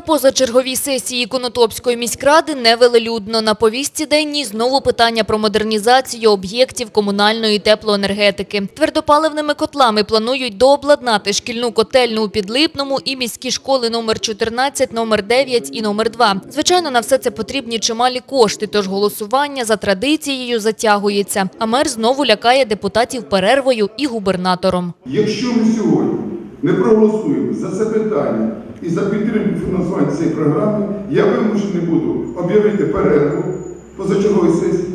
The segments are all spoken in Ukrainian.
На позачерговій сесії Конотопської міськради невелелюдно. На повістці денній знову питання про модернізацію об'єктів комунальної теплоенергетики. Твердопаливними котлами планують дообладнати шкільну котельну у Підлипному і міські школи номер 14, номер 9 і номер 2. Звичайно, на все це потрібні чималі кошти, тож голосування за традицією затягується. А мер знову лякає депутатів перервою і губернатором. Якщо ми сьогодні не проголосуємо за це питання і за підтримку фінансування цієї програми, я вимушений буду об'явити перерву позачергової сесії,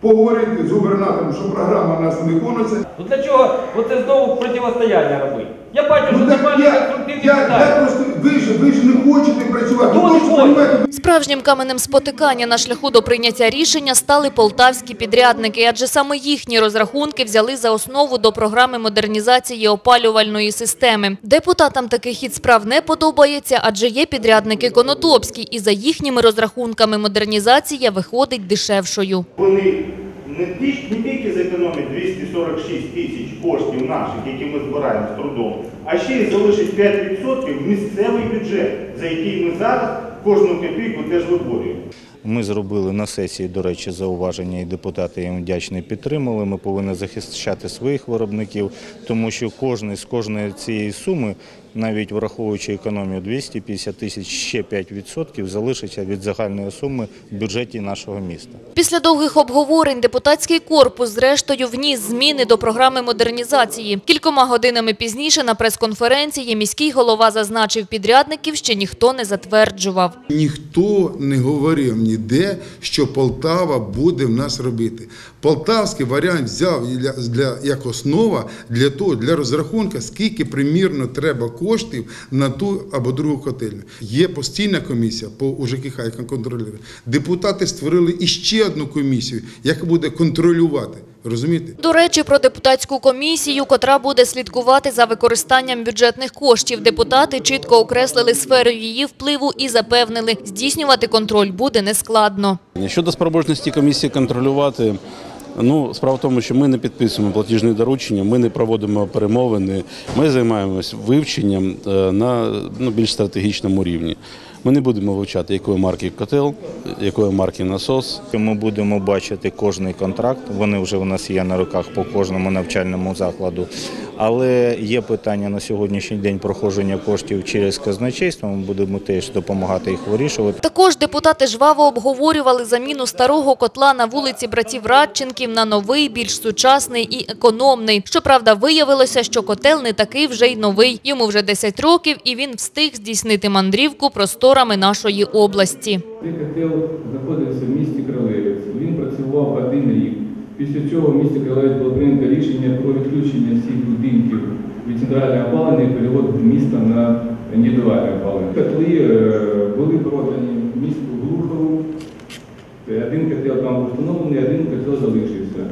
поговорити з губернатором, що програма у нас не виконується. Ну для чого оце знову протистояння робити? Я бачу, що Ну, так немає я, я, я просто, ви ж, ви ж не хочете працювати. Ви ж Справжнім каменем спотикання на шляху до прийняття рішення стали полтавські підрядники, адже саме їхні розрахунки взяли за основу до програми модернізації опалювальної системи. Депутатам такий хід справ не подобається, адже є підрядники Конотопські, і за їхніми розрахунками модернізація виходить дешевшою. Вони не, не тільки зекономлять 246 тисяч коштів наших, які ми збираємо з трудом, а ще й залишить 5% в місцевий бюджет, за який ми зараз кожну копійку теж виборюємо. Ми зробили на сесії, до речі, зауваження, і депутати їм вдячні підтримали. Ми повинні захищати своїх виробників, тому що кожний з кожної цієї суми, навіть враховуючи економію 250 тисяч, ще 5% залишиться від загальної суми в бюджеті нашого міста. Після довгих обговорень депутатський корпус зрештою вніс зміни до програми модернізації. Кількома годинами пізніше на прес-конференції міський голова зазначив підрядників, ще ніхто не затверджував. Ніхто не говорив ніде, що Полтава буде в нас робити. Полтавський варіант взяв для, для, як основа для того, для розрахунку, скільки примірно треба коштів на ту або другу котельню. Є постійна комісія по УЖКХ, яка контролює. Депутати створили іще одну комісію, яка буде контролювати. Розумієте? До речі, про депутатську комісію, котра буде слідкувати за використанням бюджетних коштів. Депутати чітко окреслили сферу її впливу і запевнили, здійснювати контроль буде нескладно. Щодо спроможності комісії контролювати, ну справа в тому, що ми не підписуємо платіжні доручення, ми не проводимо перемовини, ми займаємось вивченням е, на ну, більш стратегічному рівні. Ми не будемо вивчати, якої марки котел, якої марки насос. Ми будемо бачити кожний контракт. Вони вже у нас є на руках по кожному навчальному закладу. Але є питання на сьогоднішній день проходження коштів через казначейство. Ми будемо теж допомагати їх вирішувати. Також депутати жваво обговорювали заміну старого котла на вулиці братів Радченків на новий, більш сучасний і економний. Щоправда, виявилося, що котел не такий вже й новий. Йому вже 10 років, і він встиг здійснити мандрівку просторами нашої області. Цей котел знаходився в місті Кролевець. Він працював один рік. Після цього в місті Кролевець було прийнято рішення про відключення всіх будинків від центрального опалення і перевод міста на індивідуальне опалення. Котли е, були продані місту Глухову. Е, Один котел там був встановлений, один котел залишився.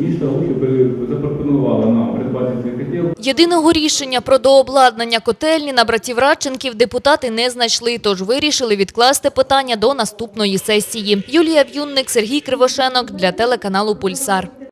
Місто Глухів запропонувало нам придбати цей котел. Єдиного рішення про дообладнання котельні на братів Радченків депутати не знайшли, тож вирішили відкласти питання до наступної сесії. Юлія В'юнник, Сергій Кривошенок для телеканалу «Пульсар».